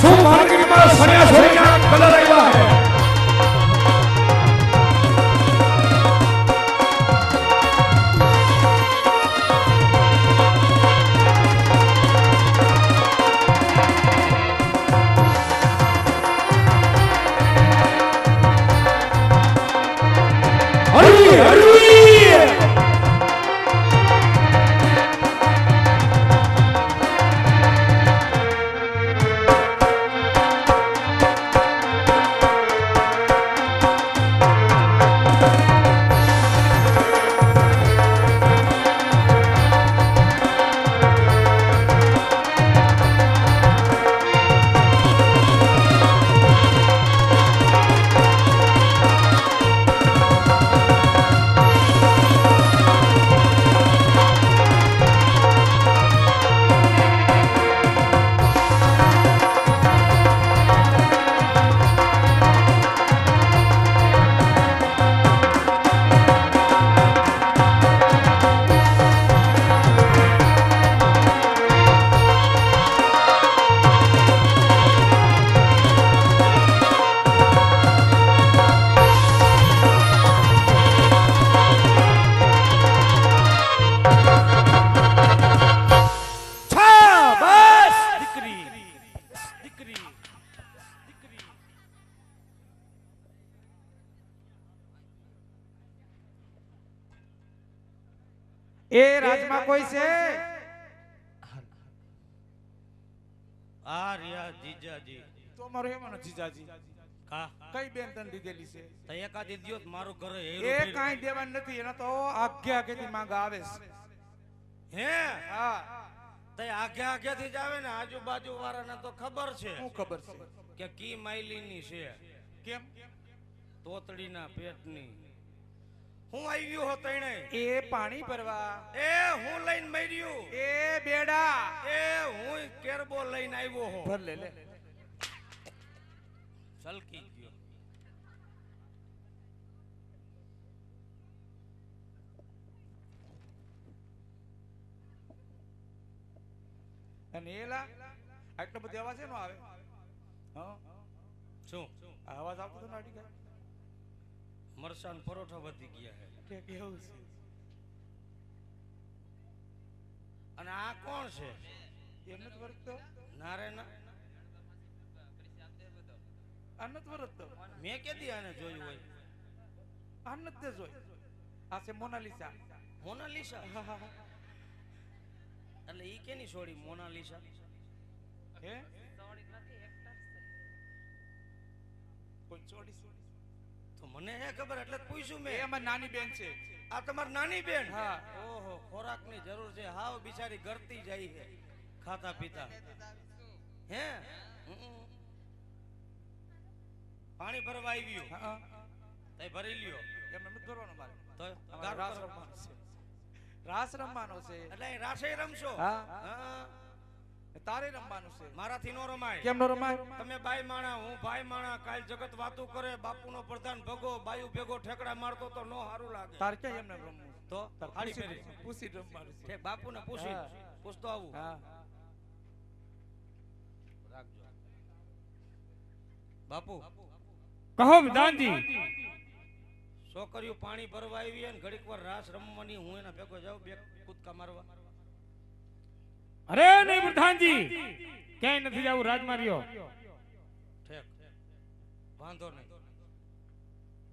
ਸੋ market ਮਾ ਸੜਿਆ ਸੋਈਆਂ colour એ રાજમાં કોઈ છે? આ રહ્યા જીજાજી. તો મારો એમાં જીજાજી. કા? કઈ બેન તન દીધેલી છે? તો એકાદી તો મારું ઘરે એ કાઈ. દેવાનું નથી એના તો આજ્ઞા આગેથી માંગ આવે છે. હે? હા. તો આગે આગે થી જ આવે ને આજુબાજુ વાળાને તો ખબર છે શું ખબર છે? કે કી માયલીની છે. કેમ? તોતડીના પેટની. હું આવ્યું હો તણે એ પાણી ભરવા. એ હું લઈને મર્યું. એ બેડા. એ હું કેરબો લઈને આવ્યો હો. ભર લે લે. સલકી ગયો. અને એલા આટલો બધો અવાજ એનો આવે? હા? શું? આ અવાજ આવતો તો નાડી કાંઈ? મરસાન પરોઠા વધી ગયા છે કેવું છે? અને આ કોણ છે? એમ નથી વરતતો? ના રે ના આ નથી વરતતો? મેં કેદી આને જોયું હોય? આ નથી તે આ છે મોનાલિસા. મોનાલિસા? હા હા હા. એટલે ઈ કેની છોડી મોનાલિસા? હે? કોઈ ચોડી તો મને હે ખબર એટલે પૂછ્યું એ મેં અમારી નાની બેન છે. આ તમારી નાની બેન? હા. ઓહો ખોરાકની જરૂર છે. હાવ બિચારી ગરતી જાય છે. ખાતા પીતા. હે. પાણી ભરવા આવ્યું. હા હા. ભરી લ્યો. એમને નથી કરવાનો મારે તો રાસ રમવાનો છે રાસ રમવાનો છે. એટલે રાસે રમશો? હા. હા. તારે રમવાનું છે. મારાથી નો રમાય. કેમ નો રમાય? તમે ભાઈ માણા હું ભાઈ માણા કાલ જગત વાતું કરે બાપુનો પ્રધાન ભગો બાયુ ભેગો ઠેકડા મારતો તો નો સારું લાગે. તાર કે એમને રમવું તો હાડી પૂછી પહેરી પૂછી રમવાનું છે. બાપુને પૂછી. પૂછતો આવું. હા. રાખજો. બાપુ. કહો વિધાનજી. છોકરીઓ પાણી ભરવા આવી અને ઘડીક વાર રાસ રમવાની હું એના ભેગો જાઉં બે કૂદકા મારવા. અરે નહીં પ્રધાનજી ક્યાંય નથી જવું રાજમાર્યો વાંધો નહીં.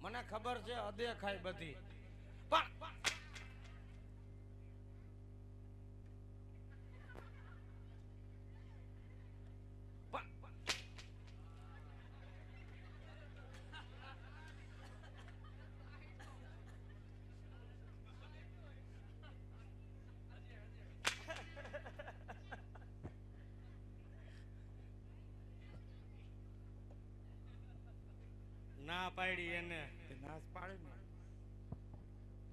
મને ખબર છે અદેખાય બધી. પણ- ના પાડી એને. નાશ પાડે ને.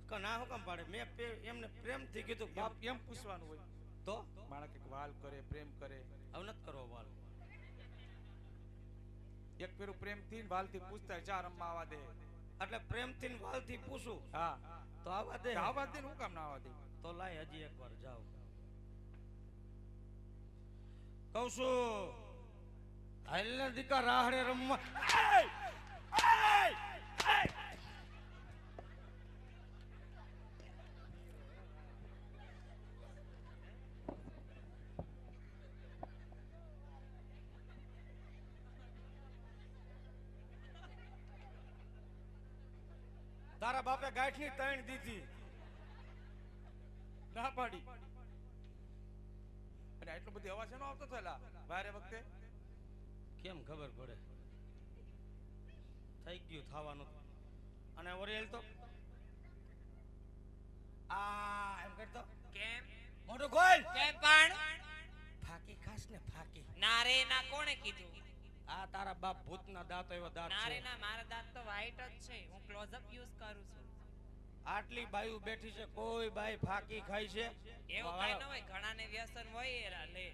કે ના હું કામ પાડે? મેં એમને પ્રેમથી કીધું બાપ એમ- પૂછવાનું હોય. તો? માણસ એક વાલ કરે પ્રેમ કરે. હવે નથી કરવો વાલ. એક પેલું પ્રેમથી વાલથી પૂછતા ચાર અમ્મા આવા દે. એટલે પ્રેમથી વાલથી પૂછું? હા. તો આવા દે આવા દે ને હું કામ ના આવવા દે? તો લાય હજી એકવાર જાઓ. કહું છું હાલને દીકા રાહડે રમવા બાપે ગાંઠની તૈણ દીધી. ના પાડી. અને એટલો બધી અવાજ એનો આવતો થયેલા ભારે વખતે? કેમ ખબર પડે? થઈ ગયું થવાનું. અને ઓરિયલ તો? આ એમ કરતો? કેમ? મોટો ગોલ કેમ પણ? ફાકી ખાસ ને ફાકી. ના રે ના કોણે કીધું? આ તારા બાપ ભૂતના દાંત એવા દાંત ના રે ના મારા દાંત તો વ્હાઈટ જ છે. હું ક્લોઝ અપ યુઝ કરું છું. આટલી બાયુ બેઠી છે કોઈ બાઈ ફાકી ખાય છે? એવું કઈ ન હોય ઘણાને વ્યસન હોય એરા લે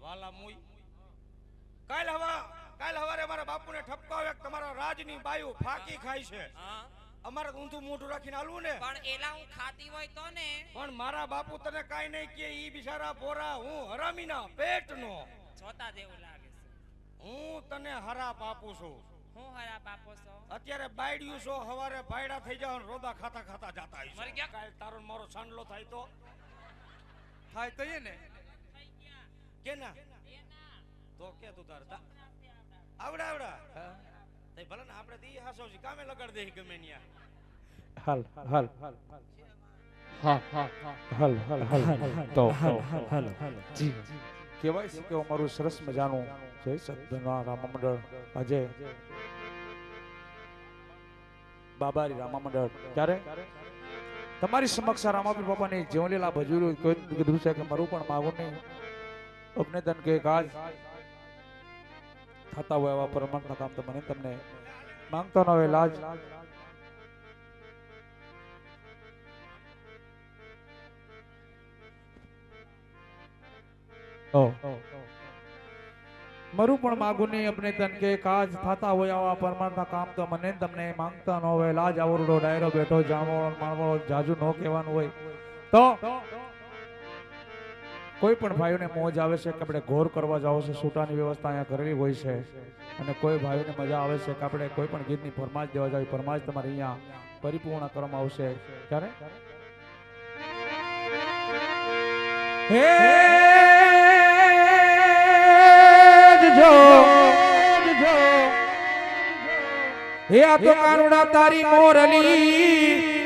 વાલા મુઈ. કાલ હવા કાલ હવારે મારા બાપુને ઠપકો આવ્યો કે તમારા રાજની બાયુ ફાકી ખાય છે. અમારે ઊંધું મોઢું રાખીને હાલવું ને. પણ એલા હું ખાતી હોય તો ને. પણ મારા બાપુ તને કાઈ નહીં કે ઈ બિચારા પોરા હું હરામીના પેટનો. જોતા દેવું લાગે છે. હું તને હરા બાપુ છું. હું હરા બાપો છો? અત્યારે બાયડ્યું છો હવારે બાયડા થઈ જાવ રોદા ખાતા ખાતા જાતા આવી મરી ગયા? કાલ તારો મારો સાંડલો થાય તો? થાય તો એ ને. કે ના તો કે તું તાર આવડા આવડા. હા. તે ભલે ને આપણે દી હાસો છે કામે લગાડ દે ગમે ન્યા. હાલ હાલ. હાલ હાલ હા હા હા. હાલ હાલ હાલ. તો જી. કહેવાય છે કે અમારું સરસ મજાનું જય સદના રામા મંડળ આજે બાબારી રામા મંડળ ત્યારે તમારી સમક્ષ રામાપીર બાપાની જીવનલીલા ભજવી કોઈ કીધું છે કે મારું પણ માગું નહીં? અભિનંદન કે કાજ થતા હોય એવા પરમાત્મા કામ તો મને તમને માંગતો ન હોય, લાજ. મરું પણ માગું નહીં અપને તન કે કાજ થતા હોય આવા પરમાત્મા કામ તો મને તમને માંગતા ન હોય. લાજ આવરડો ડાયરો બેઠો જામવાળો માણવાળો જાજુ ન કહેવાનું હોય. તો કોઈ પણ ભાઈઓને મોજ આવે છે કે આપણે ઘોર કરવા જાવ છે સૂટાની વ્યવસ્થા અહીંયા કરેલી હોય છે. અને કોઈ ભાઈઓને મજા આવે છે કે આપણે કોઈ પણ ગીતની ફરમાશ દેવા જાવ ફરમાશ તમારે અહીંયા પરિપૂર્ણ કરવામાં આવશે. ક્યારે? જો હે આ તો કાનુડા તારી મોરલી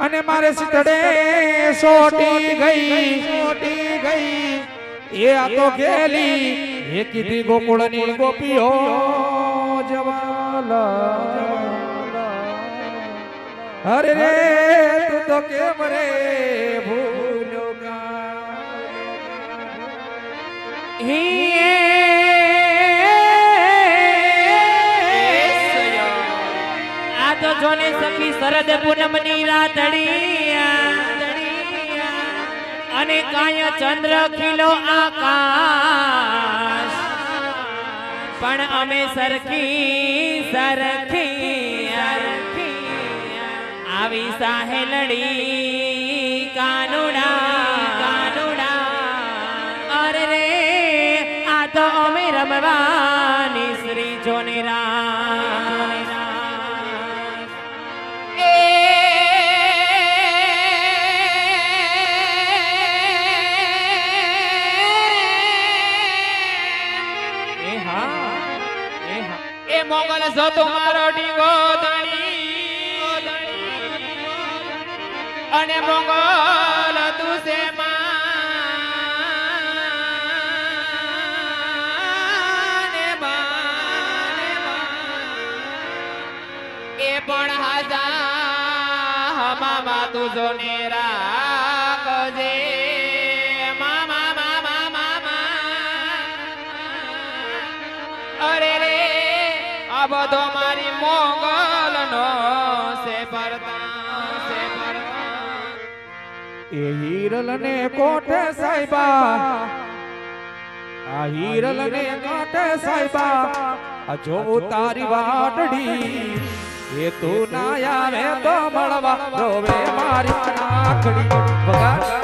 અને મારે સીતડે સોટી ગઈ. સોટી ગઈ. એ આ તો ગેલી. એ કીધી ગોકુળની ગોપીઓ. જવાલા અરે રે તું તો કેમ રે ભૂલ્યો આ તો જોને સખી શરદ પૂનમની રાતડી અને કાય ચંદ્ર ખીલો આકાશ. પણ અમે સરખી સરખી. આવી સાહેલડી જો તમારો ડીગો ધણી અને મોગલ તું છે એ પણ હાજા હમામાં તું જો ને રાખજે. આ બધો મારી મોગલ નો છે એ હિરલ ને કોઠે સાહેબા આ હિરલ ને કોઠે સાહેબા આ જોવું તારી વાટડી, એ તું ના આવે તો મળવા રોવે મારી નાખડી. વગા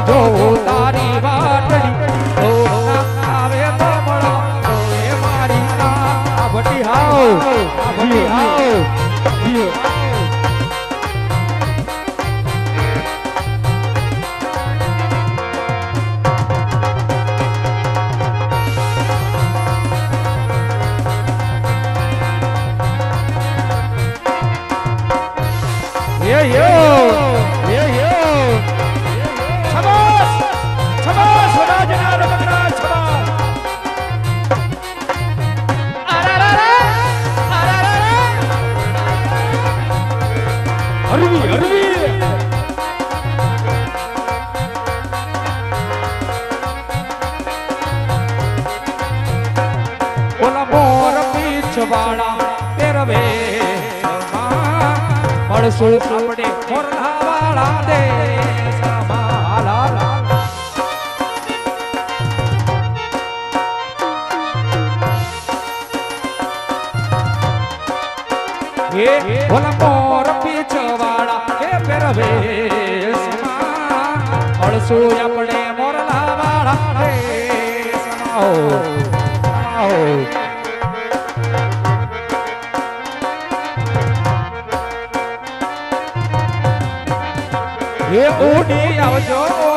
do આપણે મોરલાવાળા દેશ માલા હે ભોલા મોર પીછવાળા હે પરવેશમાં અળસુ આપણે મોરલાવાળા દેશ આવો આવો. ઉડી આવજો.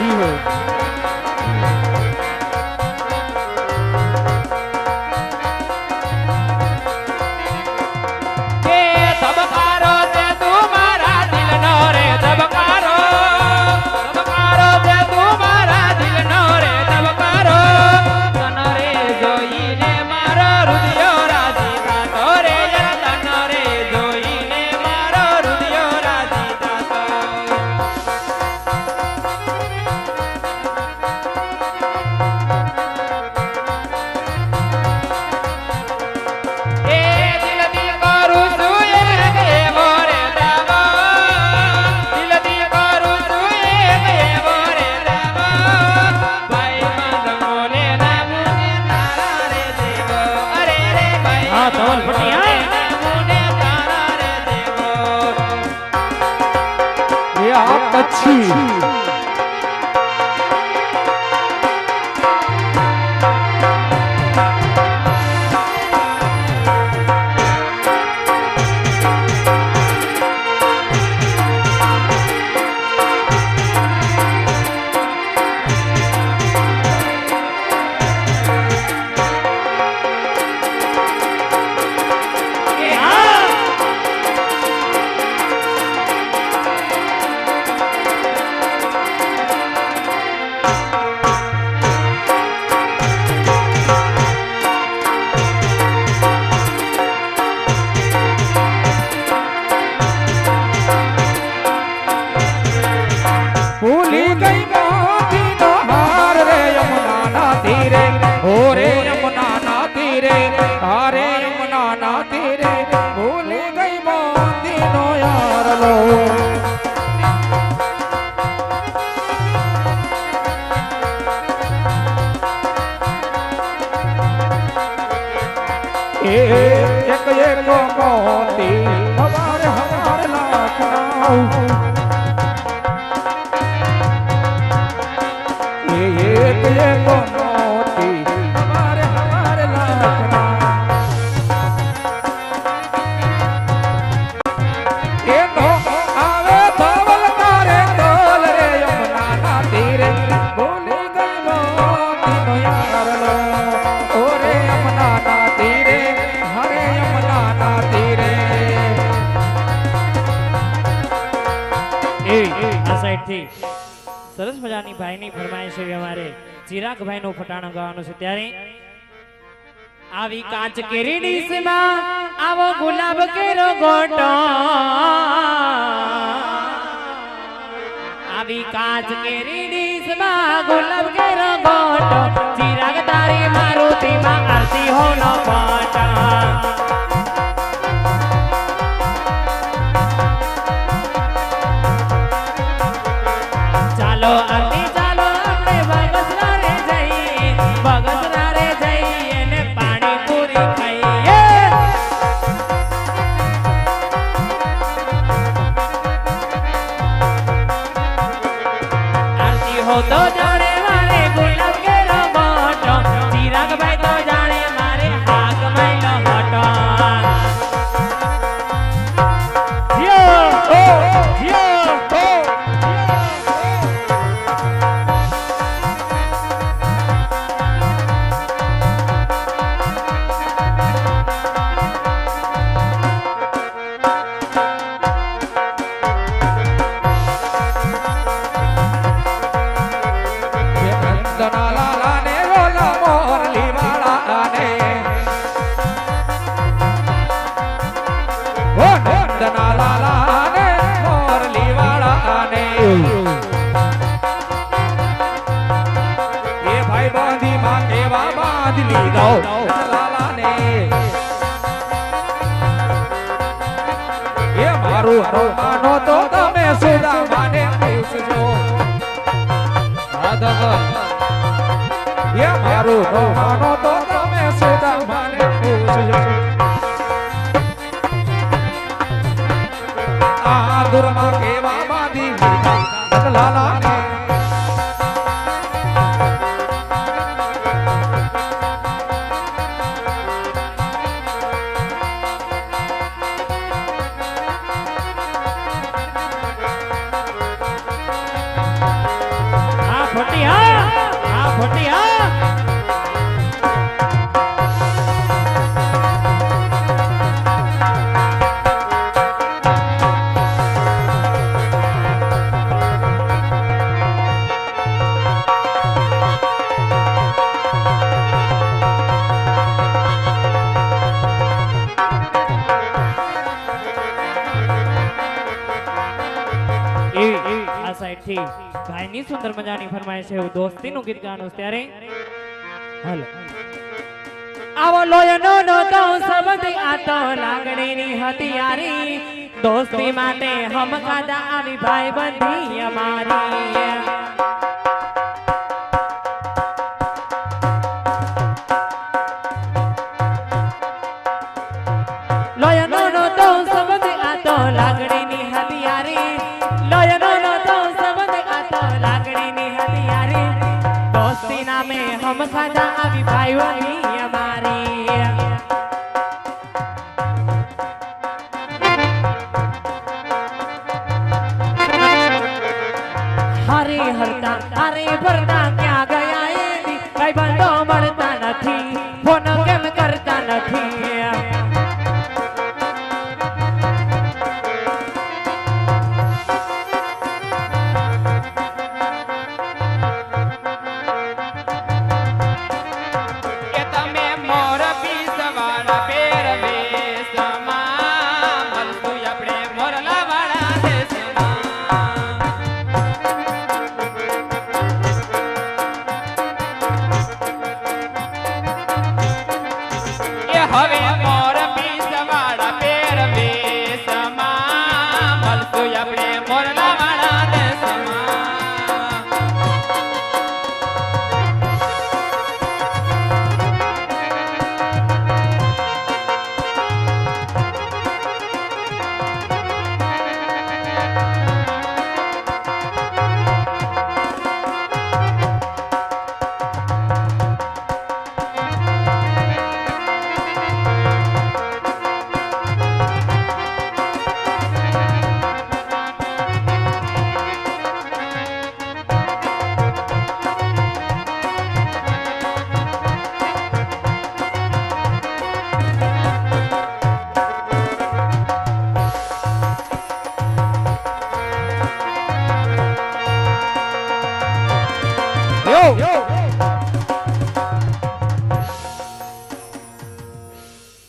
He. G. એક હવાર હવાર લાખના ચિરાગ ભાઈનું ફટાણું ગાવાનું છે. ત્યારે આવી કાચ કેરી ડીશમાં આવો ગુલાબ કેરો ગોટો આવી કાચ કેરી ડીશમાં ગુલાબ કેરો ગોટો ભાઈ બાંધી માં કેવા બાંધી લીધો લાલા ને એ મારું હરમાનો તો તમે સુદા માને પૂછજો. માધવ, એ મારું રોમાનો તો તમે સુદા માને પૂછજો. આ દુર્મા કેવા બાંધી લીધા લાલા ને હા ફટી મજાની છે એવું દોસ્તીનું ગીત ગાવાનું ત્યારે? હાલો. આવો લોયનો નો તો સમજી આ તો લાગણીની હતિયારી દોસ્તી માટે હમ ખાધા આવી ભાઈ બંધી અમારી. નામે આવી ભાઈઓની